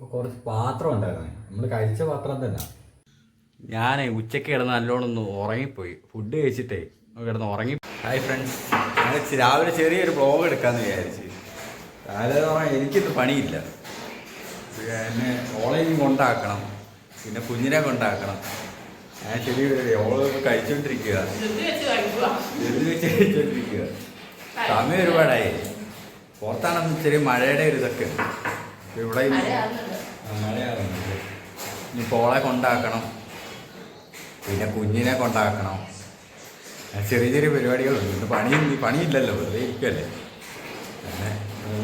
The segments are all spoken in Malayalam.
കുറച്ച് പാത്രം ഉണ്ടായിരുന്നു. നമ്മൾ കഴിച്ച പാത്രം തന്നെ ഞാൻ ഉച്ചയ്ക്ക് കിടന്ന് നല്ലോണം ഒന്ന് ഉറങ്ങിപ്പോയി. ഫുഡ് കഴിച്ചിട്ടേ കിടന്ന് ഉറങ്ങി. ഹായ് ഫ്രണ്ട്സ് ഞാൻ രാവിലെ ചെറിയൊരു ബ്ലോഗ് എടുക്കാമെന്ന് വിചാരിച്ച്. രാവിലെ എന്ന് പറഞ്ഞാൽ എനിക്കിന്ന് പണിയില്ല. എന്നെ ഓളേജ് കൊണ്ടാക്കണം. പിന്നെ കുഞ്ഞിനെ കൊണ്ടാക്കണം. ഞാൻ ചെറിയൊരു ഓൾ കഴിച്ചുകൊണ്ടിരിക്കുക എന്ത് വെച്ച് കഴിച്ചുകൊണ്ടിരിക്കുക സമയം ഒരുപാടായി. പുറത്താണെന്ന് ചെറിയ മഴയുടെ ഒരു ഇതൊക്കെ ഇവിടെ ഇനി പോളെ കൊണ്ടാക്കണം. പിന്നെ കുഞ്ഞിനെ കൊണ്ടാക്കണം. ചെറിയ ചെറിയ പരിപാടികളുണ്ട്. ഇന്ന് പണി പണിയില്ലല്ലോ. വെറുതെ ഇരിക്കല്ലേ അങ്ങനെ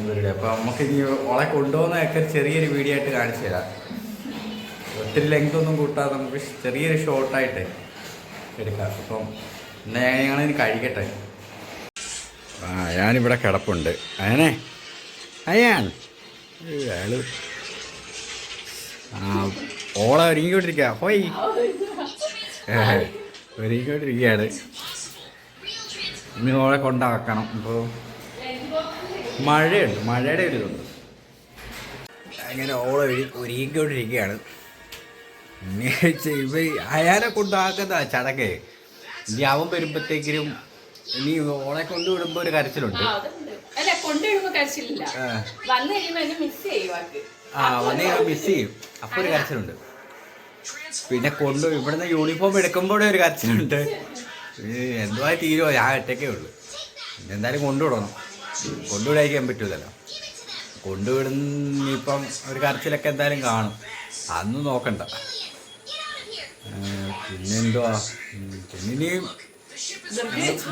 പരിപാടി. അപ്പോൾ നമുക്ക് ഇനി ഓളെ കൊണ്ടുപോകുന്നതൊക്കെ ചെറിയൊരു വീഡിയോ ആയിട്ട് കാണിച്ചു തരാം. ഒത്തിരി ലെങ്ത് ഒന്നും കൂട്ടാതെ നമുക്ക് ചെറിയൊരു ഷോർട്ടായിട്ട് എടുക്കാം. അപ്പം എന്നാ ഞങ്ങളിനി കഴിക്കട്ടെ. ആ ഞാനിവിടെ കിടപ്പുണ്ട്. അയനെ. അയ്യാൻ അയാൾ. ആ ഓളെ ഒരുങ്ങിക്കൊണ്ടിരിക്കുക ഹോയ്. ഒരുങ്ങിക്കൊണ്ടിരിക്കുകയാണ് ഇനി ഓളെ കൊണ്ടാക്കണം. ഇപ്പോൾ മഴയുണ്ട്. മഴയുടെ ഒരു ഇതുണ്ട്. അങ്ങനെ ഓളെ ഒരു ഒരുങ്ങിക്കൊണ്ടിരിക്കുകയാണ് ഇനി ചെ- ഇവ അയാളെ കൊണ്ടാക്കുന്ന ചടങ്ങ്. ഇനി അവൻ വരുമ്പോഴത്തേക്കിനും ഇനി ഓളെ കൊണ്ടുവിടുമ്പോൾ ഒരു കരച്ചിലുണ്ട്. അല്ല കൊണ്ടുവരുമ്പോ കഴിച്ചില്ല വന്ന് കഴിയുമ്പോ എന്നെ മിസ് ചെയ്യും ആ വന്ന് മിസ് ചെയ്യും. അപ്പൊ ഒരു കരച്ചിലുണ്ട്. പിന്നെ കൊണ്ടു ഇവിടുന്ന് യൂണിഫോം എടുക്കുമ്പോഴേ ഒരു കരച്ചിലുണ്ട്. എന്തുവായി എന്തുവാ തീരുമോ ഞാൻ ഒറ്റയ്ക്കേ ഉള്ളൂ. പിന്നെ എന്തായാലും കൊണ്ടുവിടണം കൊണ്ടുവിടാതിരിക്കാൻ പറ്റൂലല്ലോ. കൊണ്ടുവിടുന്ന ഇപ്പം ഒരു കരച്ചിലൊക്കെ എന്തായാലും കാണും. അന്ന് നോക്കണ്ട. പിന്നെ എന്തുവാ? പിന്നെ ഇനിയും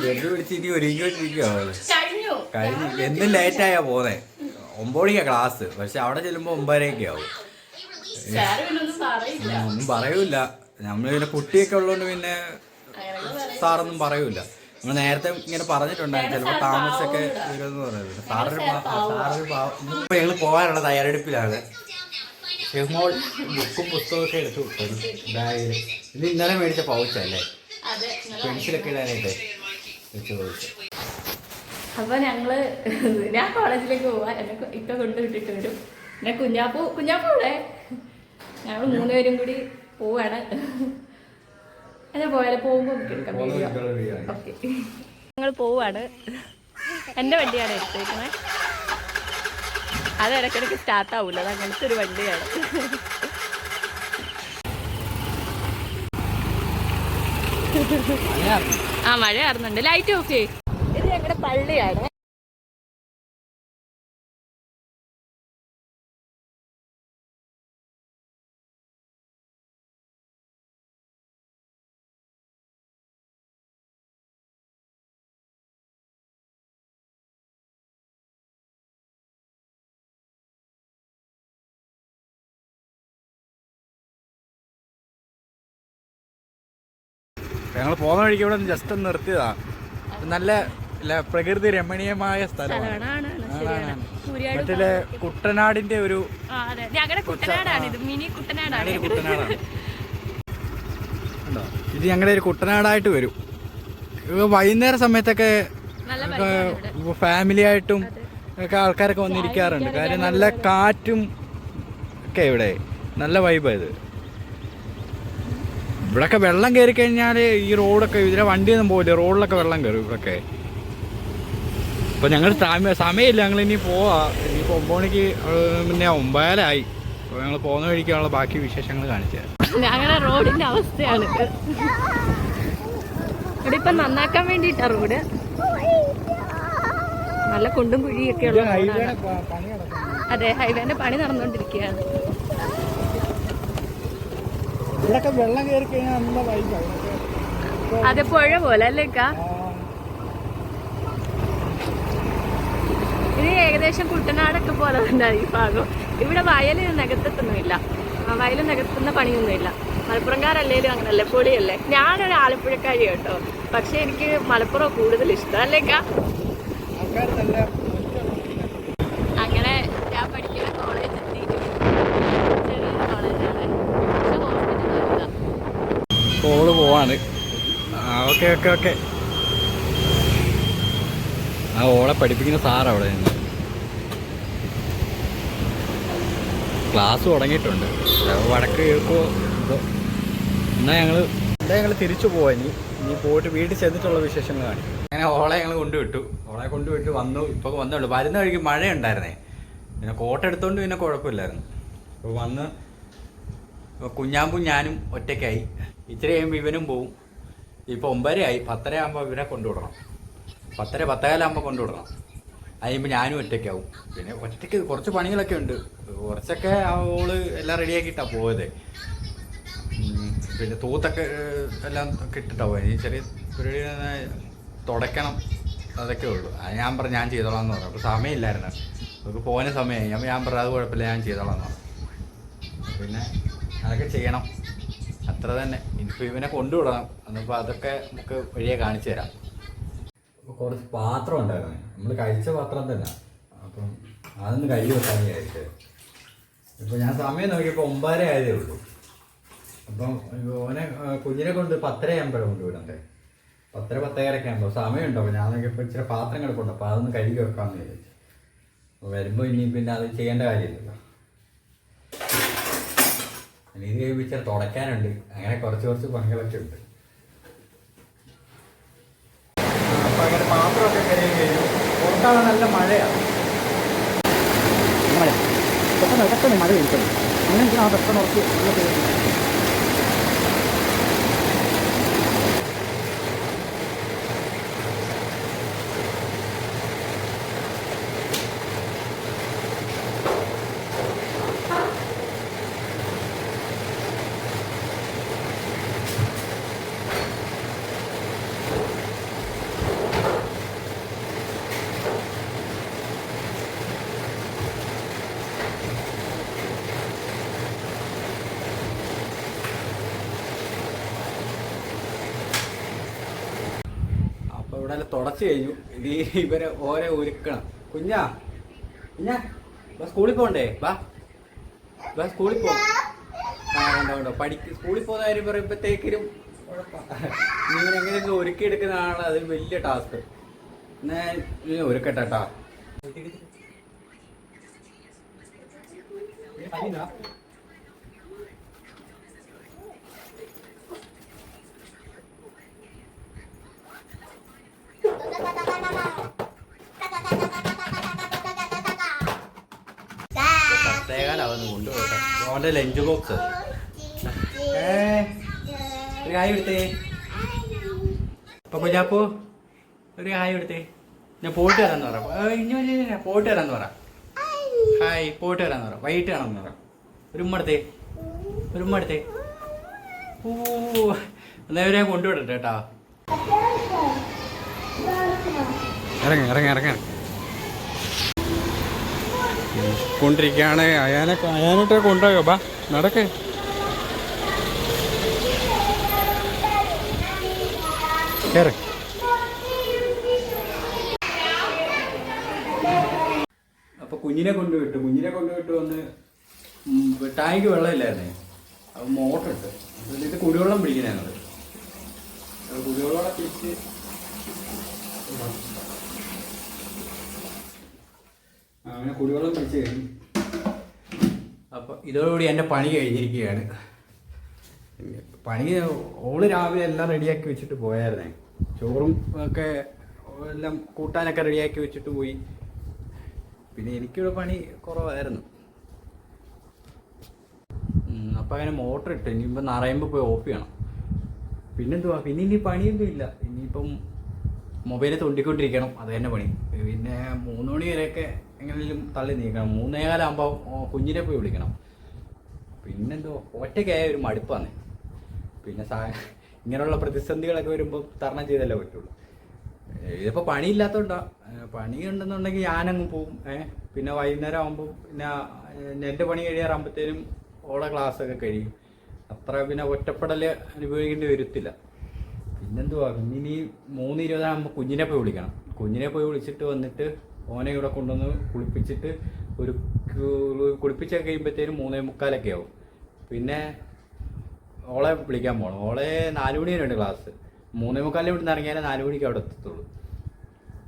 വെറുതെ പിടിച്ച് ഇനി ഒരുങ്ങിക്കൊണ്ടിരിക്കുക കഴിഞ്ഞു എന്നും ലേറ്റായാ പോന്നെ? ഒമ്പത് ക്ലാസ് പക്ഷെ അവിടെ ചെല്ലുമ്പോൾ ഒമ്പതരയൊക്കെ ആവും ഒന്നും പറയൂല നമ്മൾ പിന്നെ കുട്ടിയൊക്കെ ഉള്ളതുകൊണ്ട് പിന്നെ. സാറൊന്നും പറയൂല നമ്മൾ നേരത്തെ ഇങ്ങനെ പറഞ്ഞിട്ടുണ്ടായിരുന്നു. ചിലപ്പോൾ താമസിച്ചൊക്കെ വരുമെന്ന് പറയുന്നത് സാറൊരു സാറൊരു ഇപ്പൊ ഞങ്ങൾ പോകാനുള്ള തയ്യാറെടുപ്പിലാണ്. ഷെഹ്മോൾ ബുക്കും പുസ്തകമൊക്കെ എടുത്തു ബാഗിൽ ഇത് ഇന്നലെ മേടിച്ച പൗച്ചല്ലേ പെൻസിലൊക്കെ ഇടാനായിട്ട് വെച്ച് പൗച്ച് അപ്പൊ ഞങ്ങൾ ഞാൻ കോളേജിലേക്ക് പോവാ. എന്നെ ഇക്ക കൊണ്ടുവിട്ടിട്ട് വരും. പിന്നെ കുഞ്ഞാപ്പൂ കുഞ്ഞാപ്പൂ ഇവിടെ ഞങ്ങൾ മൂന്നുപേരും കൂടി പോവാണ്. എന്നെ പോയാലോ? പോകുമ്പോ എടുക്കാം. ഓക്കെ. ഞങ്ങൾ പോവാണ്. എന്റെ വണ്ടിയാണ് എടുത്തേക്കുന്നത് അത് ഇടയ്ക്കിടയ്ക്ക് സ്റ്റാർട്ട് ആവൂല. അത് അങ്ങനത്തെ ഒരു വണ്ടിയാണ് ആ മഴ ആറുന്നുണ്ട് ലൈറ്റ് ഓഫ് ചെയ്യ്. പള്ളിയാണ് ഞങ്ങൾ പോകുന്ന വഴിക്ക് ഇവിടെ ജസ്റ്റ് നിർത്തിയതാ. നല്ല പ്രകൃതി രമണീയമായ സ്ഥലമാണ്. മറ്റേ കുട്ടനാടിന്റെ ഒരു അതെ. ഞങ്ങളുടെ കുട്ടനാടാണ്. ഇത് മിനി കുട്ടനാടാണ്. കുട്ടനാടാണ്? ഇത് ഞങ്ങളുടെ ഒരു കുട്ടനാടായിട്ട് വരും. വൈകുന്നേര സമയത്തൊക്കെ ഫാമിലി ആയിട്ടും ഒക്കെ ആൾക്കാരൊക്കെ വന്നിരിക്കാറുണ്ട്. കാര്യം നല്ല കാറ്റും ഒക്കെ ഇവിടെ. നല്ല വൈബായത് ഇവിടൊക്കെ വെള്ളം കയറി കഴിഞ്ഞാൽ ഈ റോഡൊക്കെ ഇതിലെ വണ്ടിയൊന്നും പോകില്ല റോഡിലൊക്കെ വെള്ളം കയറും ഇവിടൊക്കെ. ഇപ്പൊ ഞങ്ങൾ സമയമില്ല ഞങ്ങൾ ഇനി പോവാ. ഇനിയിപ്പോൾ ഒമ്പത് മണിക്ക് പിന്നെ ഒമ്പതരായി അപ്പോൾ ഞങ്ങൾ പോകുന്ന വഴിക്കുള്ള ബാക്കി വിശേഷങ്ങൾ കാണിച്ചു. ഞങ്ങളുടെ റോഡിന്റെ അവസ്ഥയാണ്. ഇവിടെ ഇപ്പൊ നന്നാക്കാൻ വേണ്ടിട്ടാ റോഡ്. നല്ല കുണ്ടും കുഴിയൊക്കെ ഉള്ള അതെ ഹൈവേന്റെ പണി നടന്നുകൊണ്ടിരിക്കുകയാണ് അതെ പുഴ പോലെ അല്ലേക്കാ ഇത് ഏകദേശം കുട്ടനാടൊക്കെ പോലെ തന്നെ ഈ ഭാഗം. ഇവിടെ വയൽ നികത്തൊന്നുമില്ല ആ വയൽ നികത്തുന്ന പണിയൊന്നുമില്ല. മലപ്പുറംകാരല്ലേലും അങ്ങനല്ലേ? പൊളിയല്ലേ? ഞാനൊരു ആലപ്പുഴക്കാരി കേട്ടോ. പക്ഷെ എനിക്ക് മലപ്പുറം കൂടുതൽ ഇഷ്ടം. അല്ലേക്കാ? അങ്ങനെ ഞാൻ പഠിക്കുന്ന കോളേജ് എത്തി. ചെറിയൊരു കോളേജാണ് പക്ഷെ ഹോസ്പിറ്റൽ കോൾ പോവാണ്. ആ ഓക്കെ ഓക്കെ ഓക്കെ ആ ഓളെ പഠിപ്പിക്കുന്ന സാർ അവിടെ നിന്ന്. ക്ലാസ് തുടങ്ങിയിട്ടുണ്ട്. വടക്ക് കേൾക്കുമോ എന്തോ എന്നാൽ ഞങ്ങൾ എന്താ ഞങ്ങൾ തിരിച്ചു പോവാ ഇനി? ഇനി പോയിട്ട് വീട്ടിൽ ചെന്നിട്ടുള്ള വിശേഷങ്ങൾ കാണിക്കും അങ്ങനെ ഓളെ ഞങ്ങൾ കൊണ്ടുവിട്ടു. ഓളെ കൊണ്ടുവിട്ട് വന്നു. ഇപ്പോൾ വന്നുള്ളൂ വരുന്ന വഴിക്ക് മഴ ഉണ്ടായിരുന്നേ പിന്നെ കോട്ട എടുത്തോണ്ട് പിന്നെ കുഴപ്പമില്ലായിരുന്നു. അപ്പോൾ വന്ന് കുഞ്ഞാമ്പും ഞാനും ഒറ്റയ്ക്കായി. ഇച്ചിരി കഴിയുമ്പോൾ ഇവനും പോവും. ഇപ്പോൾ ഒമ്പതരയായി. പത്തര ആകുമ്പോൾ ഇവരെ കൊണ്ടുവിടണം. പത്തര പത്തേകാലാകുമ്പോൾ കൊണ്ടുവിടണം. അതിപ്പോൾ ഞാനും ഒറ്റയ്ക്കാവും. പിന്നെ ഒറ്റയ്ക്ക് കുറച്ച് പണികളൊക്കെ ഉണ്ട്. കുറച്ചൊക്കെ അവൾ എല്ലാം റെഡിയാക്കിയിട്ടാണ് പോയത്. പിന്നെ തൂത്തൊക്കെ എല്ലാം കിട്ടിട്ടാവും ഇനി ചെറിയ പരിപാടി തുടയ്ക്കണം. അതൊക്കെ ഉള്ളൂ. അത് ഞാൻ പറഞ്ഞു ഞാൻ ചെയ്തോളാം എന്ന് പറഞ്ഞു. അപ്പോൾ സമയമില്ലായിരുന്നു. നമുക്ക് പോകുന്ന സമയമായി. ഞാൻ ഞാൻ പറഞ്ഞു അത് കുഴപ്പമില്ല ഞാൻ ചെയ്തോളാം എന്ന് പറഞ്ഞു. പിന്നെ അതൊക്കെ ചെയ്യണം. അത്ര തന്നെ. ഇനിയിപ്പോൾ ഇവനെ കൊണ്ടുവിടണം. എന്നിപ്പോൾ അതൊക്കെ നമുക്ക് വഴിയെ കാണിച്ചു തരാം. അപ്പോൾ കുറച്ച് പാത്രം ഉണ്ടായിരുന്നു നമ്മൾ കഴിച്ച പാത്രം തന്നെ. അപ്പം അതൊന്ന് കഴുകി വെക്കാൻ വിചാരിച്ചത് ഇപ്പൊ ഞാൻ സമയം നോക്കിയപ്പോൾ ഒമ്പതര ആയതേ ഉള്ളൂ. അപ്പം ഓനെ കുഞ്ഞിനെ കൊണ്ട് പത്തര ആകുമ്പോഴേ കൊണ്ടുവിടണ്ടേ? പത്തര പത്തേരൊക്കെ ആകുമ്പോൾ സമയമുണ്ടോ? ഞാൻ നോക്കിയപ്പോൾ ഇച്ചിരി പാത്രം കിടപ്പുണ്ട്. അപ്പോൾ അതൊന്ന് കഴുകി വെക്കാമെന്ന് വിചാരിച്ചു. അപ്പോൾ വരുമ്പോൾ ഇനി പിന്നെ അത് ചെയ്യേണ്ട കാര്യമില്ലല്ലോ. ഇനി ഇത് കഴിയുമ്പോൾ ഇച്ചിരി തുടയ്ക്കാനുണ്ട്. അങ്ങനെ കുറച്ച് കുറച്ച് പണികളൊക്കെ ഉണ്ട്. അങ്ങനെ പാത്രമൊക്കെ കഴുകി കഴിഞ്ഞു പുറത്താണ് നല്ല മഴയാണ്. മഴ. പെട്ടെന്ന് പെട്ടെന്ന് മഴ പെയ്യുന്നത് അങ്ങനെ ആ പെട്ടെന്ന് ഉറച്ച് ഇവിടെ എല്ലാം തുടച്ചു കഴിഞ്ഞു. ഇനി ഇവരെ ഓരെ ഒരുക്കണം. കുഞ്ഞാ കുഞ്ഞാ സ്കൂളിൽ പോകണ്ടേ വാ. വാ സ്കൂളിൽ പോ. പഠിക്ക് സ്കൂളിൽ പോകുന്ന കാര്യം പറയുമ്പോഴത്തേക്കിനും നീ എങ്ങനെയൊക്കെ ഒരുക്കിയെടുക്കുന്നതാണ് അതിൽ വലിയ ടാസ്ക്. ഞാൻ ഒരുക്കട്ടെ ട്ടാ. പത്തേകാലാവുന്നു കൊണ്ടുപോകട്ടെ ഓന്റെ ലഞ്ച് ബോക്സ്. ഒരു കായ് എടുത്തേ അപ്പൊ കുഞ്ഞാപ്പു ഒരു ഹായ് എടുത്തേ ഞാൻ പോയിട്ട് വരാന്ന് പറ. ഇനി പോയിട്ട് വരാന്ന് പറ. ഹായ് പോയിട്ട് വരാന്ന് പറ. വൈകിട്ട് കാണാന്ന് പറ. ഒരു ഉമ്മ എടുത്തേ. ഒരു ഉമ്മ എടുത്തേ. ഓ എന്നാ ഇവരെ കൊണ്ടുവിടട്ടെ കേട്ടാ. ഇറങ്ങി ഇറങ്ങി ഇറങ്ങി. കൊണ്ടിരിക്കുകയാണ് അയാനെ അയാനോട്ട് കൊണ്ടുപോയോ? ബാ നടക്കേ. കയറി അപ്പൊ കുഞ്ഞിനെ കൊണ്ടുവിട്ടു. കുഞ്ഞിനെ കൊണ്ടുവിട്ട് വന്ന് ടാങ്ക് വെള്ളമില്ലായിരുന്നേ? അത് അപ്പൊ ഇത് കുടിവെള്ളം പിടിക്കണേ അപ്പൊ കുടിവെള്ളം പിടിച്ച് അങ്ങനെ കുടിവെള്ളം പിടിച്ച് കഴിഞ്ഞു. അപ്പോൾ ഇതോടുകൂടി എന്റെ പണി കഴിഞ്ഞിരിക്കുകയാണ്. പണി ഓൾ രാവിലെ എല്ലാം റെഡിയാക്കി വെച്ചിട്ട് പോയായിരുന്നേ. ചോറും ഒക്കെ എല്ലാം കൂട്ടാനൊക്കെ റെഡിയാക്കി വെച്ചിട്ട് പോയി. പിന്നെ എനിക്കിവിടെ പണി കുറവായിരുന്നു. അപ്പം അങ്ങനെ മോട്ടർ ഇട്ട് ഇനിയിപ്പോൾ നിറയുമ്പോൾ പോയി ഓഫ് ചെയ്യണം. പിന്നെന്തുവാ? പിന്നെ ഇനി പണിയൊന്നും ഇല്ല. ഇനിയിപ്പം മൊബൈലിൽ തോണ്ടിക്കൊണ്ടിരിക്കണം. അത് തന്നെ പണി. പിന്നെ മൂന്ന് മണി വരെയൊക്കെ എങ്ങനെയും തള്ളി നീക്കണം. മൂന്നേകാലാകുമ്പോൾ കുഞ്ഞിനെ പോയി വിളിക്കണം. പിന്നെന്തോ ഒറ്റയ്ക്കായ ഒരു മടുപ്പാണ്. പിന്നെ സാ ഇങ്ങനെയുള്ള പ്രതിസന്ധികളൊക്കെ വരുമ്പോൾ തരണം ചെയ്തല്ലേ പറ്റുള്ളൂ. ഇതിപ്പോൾ പണിയില്ലാത്തതുകൊണ്ടാ പണി ഉണ്ടെന്നുണ്ടെങ്കിൽ ഞാനങ്ങ് പോവും. ഏഹ് പിന്നെ വൈകുന്നേരം ആകുമ്പോൾ പിന്നെ എന്റെ പണി കഴിയാറാകുമ്പോഴത്തേനും ഓളെ ക്ലാസ്സൊക്കെ കഴിയും. അത്ര പിന്നെ ഒറ്റപ്പെടൽ അനുഭവിക്കേണ്ടി വരത്തില്ല. പിന്നെന്തുവാ പിന്നെ ഇനി മൂന്ന് ഇരുപതാകുമ്പോൾ കുഞ്ഞിനെ പോയി വിളിക്കണം. കുഞ്ഞിനെ പോയി വിളിച്ചിട്ട് വന്നിട്ട് ഓനെ ഇവിടെ കൊണ്ടുവന്ന് കുളിപ്പിച്ചിട്ട് ഒരു കു- കുളിപ്പിച്ചൊക്കെ കഴിയുമ്പോഴത്തേനും മൂന്നേ മുക്കാലൊക്കെ ആവും. പിന്നെ ഓളെ വിളിക്കാൻ പോകണം ഓളെ നാലു മണി വരെയുണ്ട് ക്ലാസ് മൂന്നേ മുക്കാലിന് ഇവിടുന്ന് ഇറങ്ങിയാലേ നാലു മണിക്ക് അവിടെ എത്തത്തുള്ളൂ.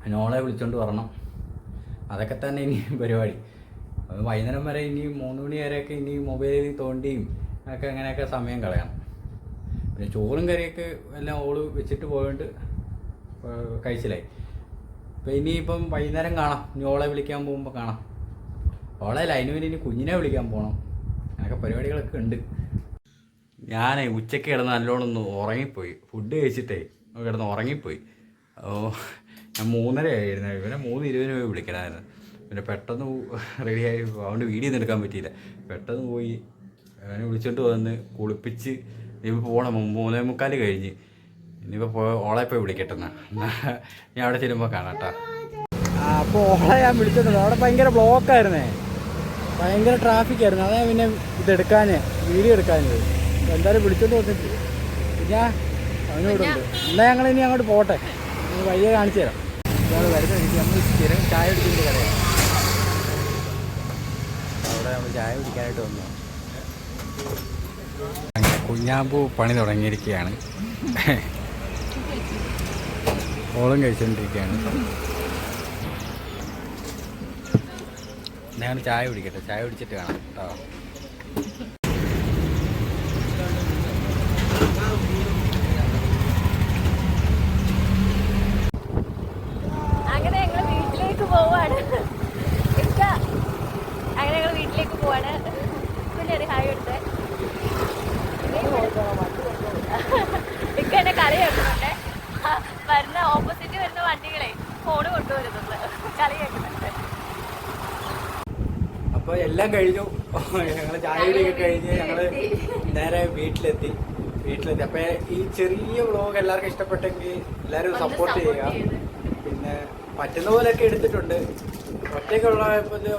പിന്നെ ഓളെ വിളിച്ചോണ്ട് വരണം. അതൊക്കെ തന്നെ ഇനി പരിപാടി. വൈകുന്നേരം വരെ ഇനി മൂന്ന് മണി വരെയൊക്കെ ഇനി മൊബൈലിൽ തോണ്ടിയും ഒക്കെ അങ്ങനെയൊക്കെ സമയം കളയണം. പിന്നെ ചോറും കറിയൊക്കെ എല്ലാം ഓൾ വെച്ചിട്ട് പോയോണ്ട് കഴിച്ചിലായി. ഇപ്പം ഇനിയിപ്പം വൈകുന്നേരം കാണാം. ഇനി ഓളെ വിളിക്കാൻ പോകുമ്പോൾ കാണാം. ഓളെ ലൈനുവിന് ഇനി കുഞ്ഞിനെ വിളിക്കാൻ പോകണം അങ്ങനെയൊക്കെ പരിപാടികളൊക്കെ ഉണ്ട്. ഞാനേ ഉച്ചയ്ക്ക് കിടന്ന് നല്ലോണം ഉറങ്ങിപ്പോയി. ഫുഡ് കഴിച്ചിട്ടേ കിടന്ന് ഉറങ്ങിപ്പോയി. ഓ ഞാൻ മൂന്നര ആയിരുന്നു. ഇവനെ മൂന്ന് ഇരുപതിന് പോയി വിളിക്കണമായിരുന്നു. പിന്നെ പെട്ടെന്ന് റെഡിയായി അവന്റെ വീഡിയോ എടുക്കാൻ പറ്റിയില്ല. പെട്ടെന്ന് പോയി. അവനെ വിളിച്ചോണ്ട് വന്ന് കുളിപ്പിച്ച് ഇനിയിപ്പോൾ പോകണം മൂന്നേ മുക്കാൽ കഴിഞ്ഞ്. ഇനിയിപ്പോൾ പോ ഓളെ പോയി വിളിക്കട്ടെ എന്നാ എന്നാ ഞാൻ അവിടെ ചെല്ലുമ്പോൾ കാണാം അപ്പോൾ ഓളെ ഞാൻ വിളിച്ചിട്ടുണ്ട് അവിടെ ഭയങ്കര ബ്ലോക്കായിരുന്നേ ഭയങ്കര ട്രാഫിക് ആയിരുന്നു. അതാ പിന്നെ ഇതെടുക്കാന് വീഡിയോ എടുക്കാന്. എന്തായാലും വിളിച്ചോണ്ട് വന്നിട്ട് പിന്നെ അവനോട് ഞങ്ങൾ ഇനി അങ്ങോട്ട് പോട്ടെ. വഴിയെ കാണിച്ചു തരാം. ഇയാൾ നമ്മൾ ചായ അവിടെ ചായ കുഞ്ഞാമ്പൂ പണി തുടങ്ങിയിരിക്കുകയാണ്. ഓളം കഴിച്ചുകൊണ്ടിരിക്കുകയാണ് ഞാൻ ചായ കുടിക്കട്ടെ? ചായ കുടിച്ചിട്ട് കാണാം. കേട്ടോ അങ്ങനെ ഞങ്ങൾ വീട്ടിലേക്ക് പോവാണ് ഇക്ക അങ്ങനെ ഞങ്ങൾ വീട്ടിലേക്ക് പോവാണ് പിന്നെ ഒരു ഹായ് എടുത്തേ ഇക്ക എന്നെ കളി കേൾക്കുന്നുണ്ട് വരുന്ന ഓപ്പോസിറ്റ് വരുന്ന വണ്ടികളെ ഫോണ് കൊണ്ടുവരുന്നുണ്ട് കളി കേൾക്കുന്നുണ്ട് അപ്പോൾ എല്ലാം കഴിഞ്ഞു. ഞങ്ങൾ ചായ കുടിയൊക്കെ കഴിഞ്ഞ് ഞങ്ങൾ നേരെ വീട്ടിലെത്തി. വീട്ടിലെത്തി. അപ്പോൾ ഈ ചെറിയ വ്ളോഗ് എല്ലാവർക്കും ഇഷ്ടപ്പെട്ടെങ്കിൽ എല്ലാവരും ഒന്ന് സപ്പോർട്ട് ചെയ്യുക. പിന്നെ പറ്റുന്ന പോലെയൊക്കെ എടുത്തിട്ടുണ്ട്. ഒറ്റയ്ക്ക് ഉള്ള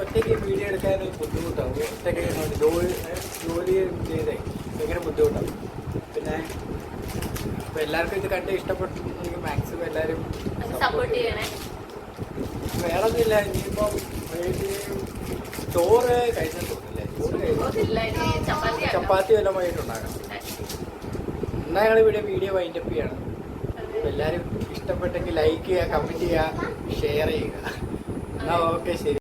ഒറ്റയ്ക്ക് വീഡിയോ എടുക്കാൻ ബുദ്ധിമുട്ടാവും. ഒറ്റയ്ക്ക് ജോലി ജോലി ചെയ്തേ ഭയങ്കര ബുദ്ധിമുട്ടാവും. പിന്നെ അപ്പോൾ എല്ലാവർക്കും ഇത് കണ്ട് ഇഷ്ടപ്പെട്ടു മാക്സിമം എല്ലാവരും സപ്പോർട്ട് ചെയ്യണേ. വേറെ ഒന്നുമില്ല ഇനിയിപ്പം ചോറ് കഴിച്ചിട്ടില്ലേ ചോറ് ചപ്പാത്തി വല്ല ചപ്പാത്തി വല്ലതും വൈകിട്ടുണ്ടാക്കണം എന്നാൽ ഞങ്ങൾ ഇവിടെ വീഡിയോ വൈൻഡപ്പ് ചെയ്യണം. എല്ലാവരും ഇഷ്ടപ്പെട്ടെങ്കിൽ ലൈക്ക് ചെയ്യുക കമന്റ് ചെയ്യുക ഷെയർ ചെയ്യുക. എന്നാൽ ഓക്കെ ശരി.